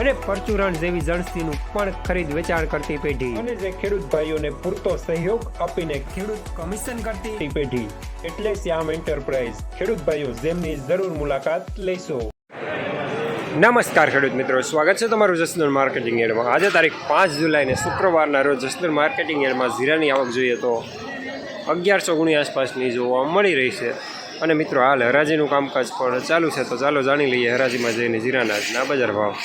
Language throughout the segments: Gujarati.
અને પરચુરણ જેવી જણસીનું પણ ખરીદ વેચાણ કરતી પેઢી. અને જે ખેડૂત ભાઈઓને પૂરતો સહયોગ આપીને ખેડૂત કમિશન કરતી પેઢી. એટલે શ્યામ એન્ટરપ્રાઇઝ. ખેડૂત ભાઈઓ જેમની જરૂર મુલાકાત લેશો. નમસ્કાર ખેડૂત મિત્રો સ્વાગત છે તમારું જસદણ માર્કેટિંગ એડમાં. આજે તારીખ પાંચ જુલાઈને શુક્રવારના રોજ જસદણ માર્કેટિંગ એડમાં જીરાની આવક જોઈએ તો અગિયારસો ગુણી આસપાસની જોવા મળી રહી છે. અને મિત્રો હાલ હરાજીનું કામકાજ પણ ચાલુ છે તો ચાલો જાણી લઈએ હરાજીમાં જઈને જીરાના આજના બજાર ભાવ.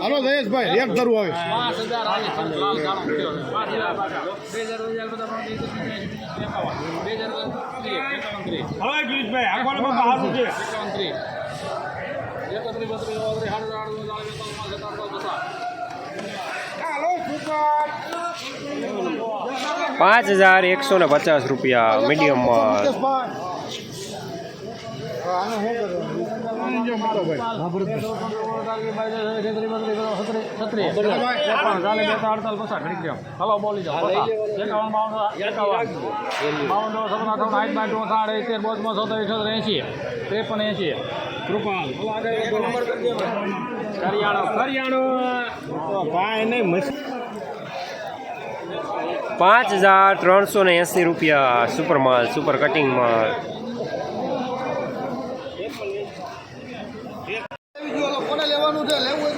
હાલો જયેશભાઈ એક ધરું આવે. પાંચ હજાર હવે ગિરીશભાઈ આગળ છે. પાંચ એકસો ને પચાસ રૂપિયા મીડિયમ એસી ત્રેપન એંશી કૃપાલ કરિયાણો કરિયાણો પાંચ હજાર ત્રણસો ને એંસી રૂપિયા સુપર માલ, સુપર કટિંગ માલ. છે લેવું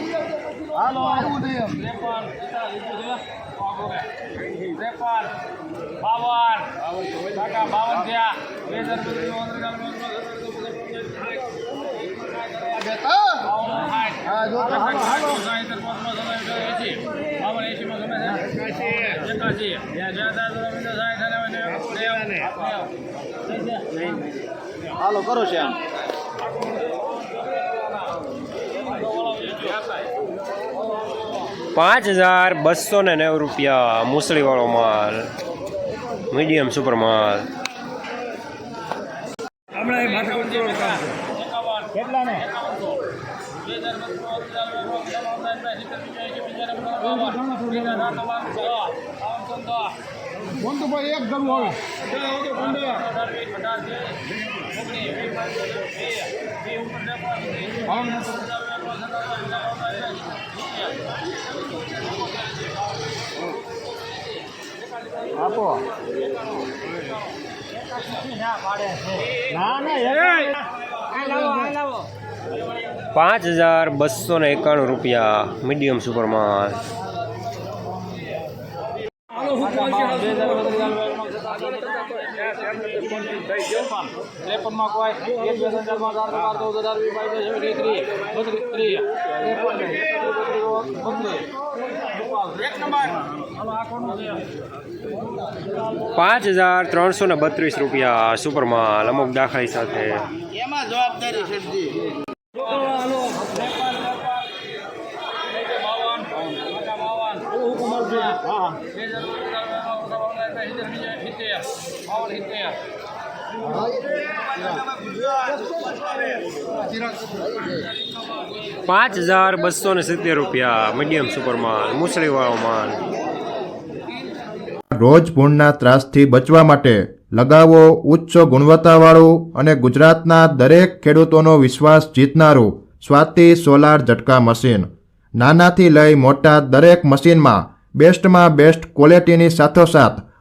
હાલો આવવું છે ત્રેપન ત્રેપન બાવન કાકા બાવન થયા બે હજાર હાલો, કરો છે આમ પાંચ હજાર બસો ને નેવું રૂપિયા મૂસળીવાળો માલ મીડિયમ સુપર માલ હમણાં એ માથે કંટ્રોલ આપો. ના ના પાંચ હજાર બસો ને એકાણું રૂપિયા મીડિયમ સુપર માલ ત્રેપનમાં કોઈ એક બે ત્રણ ચાર પાંચ આઠ બાર ચૌદ હજાર વીસ બાવીસ ત્રેવીસ ત્રીસ બત્રીસ ત્રીસ એક નંબર હાલો આ કોનું છે પાંચ હજાર ત્રણસો ને બત્રીસ રૂપિયા સુપર માલ અમુક દાખલાઈ સાથે એમાં જવાબદારી છે પાંચ હજાર બસો ને સિત્તેર રૂપિયા મીડિયમ સુપર માલ મૂસળીવાળો માલ રોજ ભૂણના ત્રાસથી બચવા માટે લગાવો ઉચ્ચ ગુણવત્તાવાળું અને ગુજરાતના દરેક ખેડૂતોનો વિશ્વાસ જીતનારું સ્વાતિ સોલાર ઝટકા મશીન. નાનાથી લઈ મોટા દરેક મશીનમાં બેસ્ટમાં બેસ્ટ ક્વોલિટીની સાથોસાથ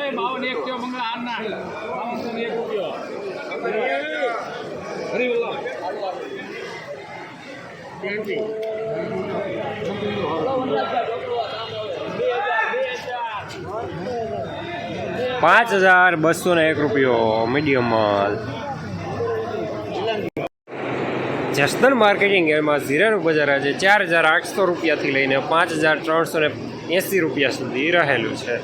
એ બાવન એક થયો મંગળા આના બાવન એક થયો હરિવલ્લભ પાંચ હજાર બસો ને એક રૂપિયો મીડિયમ માલ. જસદન માર્કેટિંગ એમાં ઝીરાનું બજાર આજે ચાર હજાર આઠસો રૂપિયાથી લઈને પાંચ હજાર ત્રણસો ને એંસી રૂપિયા સુધી રહેલું છે.